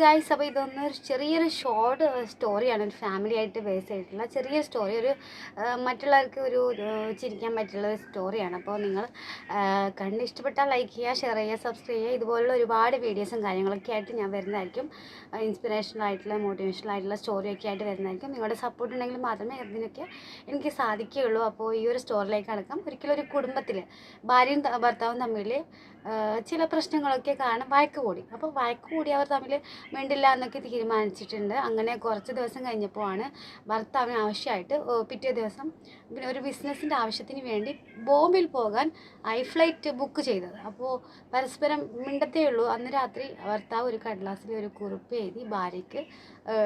Guys അപ്പോൾ ഇതൊന്ന് ചെറിയൊരു ഷോർട്ട് സ്റ്റോറിയാണ് ഒരു ഫാമിലി ആയിട്ട് ബേസ് ചെയ്തിട്ടുള്ള ചെറിയ സ്റ്റോറി ഒരു മറ്റുള്ളവർക്ക് ഒരു ചിരിക്കാൻ പറ്റുള്ള ഒരു സ്റ്റോറിയാണ് അപ്പോൾ നിങ്ങൾ കണ്ട് ഇഷ്ടപ്പെട്ടാൽ ലൈക്ക് ചെയ്യുക ഷെയർ ചെയ്യുക സബ്സ്ക്രൈബ് ചെയ്യുക. ഇതുപോലുള്ള ഒരുപാട് വീഡിയോസും കാര്യങ്ങളൊക്കെ ആയിട്ട് ഞാൻ വരുന്നതായിരിക്കും. ഇൻസ്പിറേഷണൽ ആയിട്ടുള്ള മോട്ടിവേഷണൽ ആയിട്ടുള്ള സ്റ്റോറിയൊക്കെ ആയിട്ട് വരുന്നതായിരിക്കും. നിങ്ങളുടെ സപ്പോർട്ട് ഉണ്ടെങ്കിൽ മാത്രമേ ഇതിനൊക്കെ എനിക്ക് സാധിക്കുകയുള്ളൂ. അപ്പോൾ ഈ ഒരു സ്റ്റോറിലേക്ക് അടക്കം ഒരിക്കലും ഒരു കുടുംബത്തിൽ ഭാര്യയും ഭർത്താവും തമ്മിൽ ചില പ്രശ്നങ്ങളൊക്കെ കാരണം വഴക്ക് കൂടി. അപ്പോൾ വഴക്ക് കൂടി അവർ തമ്മിൽ മിണ്ടില്ല എന്നൊക്കെ തീരുമാനിച്ചിട്ടുണ്ട്. അങ്ങനെ കുറച്ച് ദിവസം കഴിഞ്ഞപ്പോൾ ആണ് ഭർത്താവിന് ആവശ്യമായിട്ട് പിറ്റേ ദിവസം ഒരു ബിസിനസ്സിന്റെ ആവശ്യത്തിന് വേണ്ടി ബോംബെയിൽ പോകാൻ ഐ ഫ്ലൈറ്റ് ബുക്ക് ചെയ്തത്. അപ്പോൾ പരസ്പരം മിണ്ടത്തേ ഉള്ളൂ. അന്ന് രാത്രി ഭർത്താവ് ഒരു കടലാസിൽ ഒരു കുറിപ്പ് എഴുതി ഭാര്യയ്ക്ക്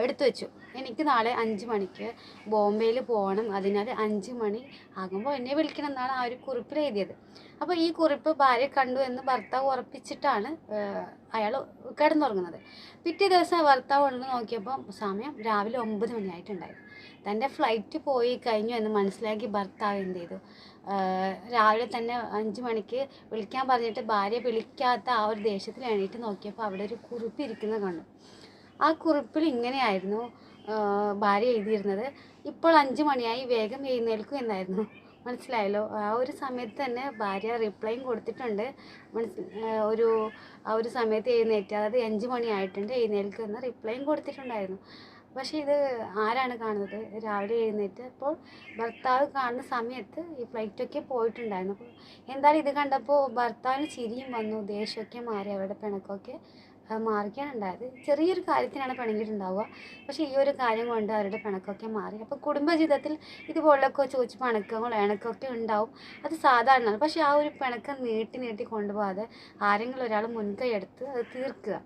എടുത്തു വെച്ചു. എനിക്ക് നാളെ അഞ്ച് മണിക്ക് ബോംബെയിൽ പോകണം. അതിനാൽ അഞ്ച് മണി ആകുമ്പോൾ എന്നെ വിളിക്കണം എന്നാണ് ആ ഒരു കുറിപ്പിൽ എഴുതിയത്. അപ്പോൾ ഈ കുറിപ്പ് ഭാര്യ കണ്ടു എന്ന് ഭർത്താവ് ഉറപ്പിച്ചിട്ടാണ് അയാൾ കിടന്നുറങ്ങുന്നത്. പിറ്റേ ദിവസം ഭർത്താവ് ഉണ്ടെന്ന് നോക്കിയപ്പോൾ സമയം രാവിലെ ഒമ്പത് മണിയായിട്ടുണ്ടായിരുന്നു. തന്റെ ഫ്ലൈറ്റ് പോയി കഴിഞ്ഞു എന്ന് മനസ്സിലാക്കി ഭർത്താവ് എന്ത് ചെയ്തു? രാവിലെ തന്നെ അഞ്ച് മണിക്ക് വിളിക്കാൻ പറഞ്ഞിട്ട് ഭാര്യ വിളിക്കാത്ത ആ ഒരു ദേഷ്യത്തിൽ എണീറ്റ് നോക്കിയപ്പോൾ അവിടെ ഒരു കുറിപ്പ് ഇരിക്കുന്നത് കണ്ടു. ആ കുറിപ്പിൽ ഇങ്ങനെയായിരുന്നു ഭാര്യ എഴുതിയിരുന്നത്. ഇപ്പോൾ അഞ്ച് മണിയായി വേഗം എഴുന്നേൽക്കും എന്നായിരുന്നു. മനസ്സിലായല്ലോ. ആ ഒരു സമയത്ത് തന്നെ ഭാര്യ റിപ്ലൈയും കൊടുത്തിട്ടുണ്ട്. മനസ്സി ഒരു ആ ഒരു സമയത്ത് എഴുന്നേറ്റ് അതായത് അഞ്ച് മണിയായിട്ടുണ്ട് എഴുന്നേൽക്കും എന്ന് റിപ്ലൈയും കൊടുത്തിട്ടുണ്ടായിരുന്നു. പക്ഷേ ഇത് ആരാണ് കാണുന്നത്? രാവിലെ എഴുന്നേറ്റ് അപ്പോൾ ഭർത്താവ് കാണുന്ന സമയത്ത് ഈ ഫ്ലൈറ്റൊക്കെ പോയിട്ടുണ്ടായിരുന്നു. അപ്പോൾ എന്തായാലും ഇത് കണ്ടപ്പോൾ ഭർത്താവിന് ചിരിയും വന്നു. ദേഷ്യമൊക്കെ മാറി അവരുടെ പിണക്കമൊക്കെ. മാറിക്കാണ് ഉണ്ടായത് ചെറിയൊരു കാര്യത്തിനാണ് പിണങ്ങിയിട്ടുണ്ടാവുക. പക്ഷേ ഈ ഒരു കാര്യം കൊണ്ട് അവരുടെ പിണക്കമൊക്കെ മാറി. അപ്പോൾ കുടുംബജീവിതത്തിൽ ഇതുപോലൊക്കെ ചോദിച്ച് പിണക്കങ്ങൾ ഇണക്കമൊക്കെ ഉണ്ടാവും. അത് സാധാരണമാണ്. പക്ഷേ ആ ഒരു പിണക്കം നീട്ടി നീട്ടി കൊണ്ടുപോകാതെ ആരെങ്കിലും ഒരാൾ മുൻകൈ എടുത്ത് അത് തീർക്കുക.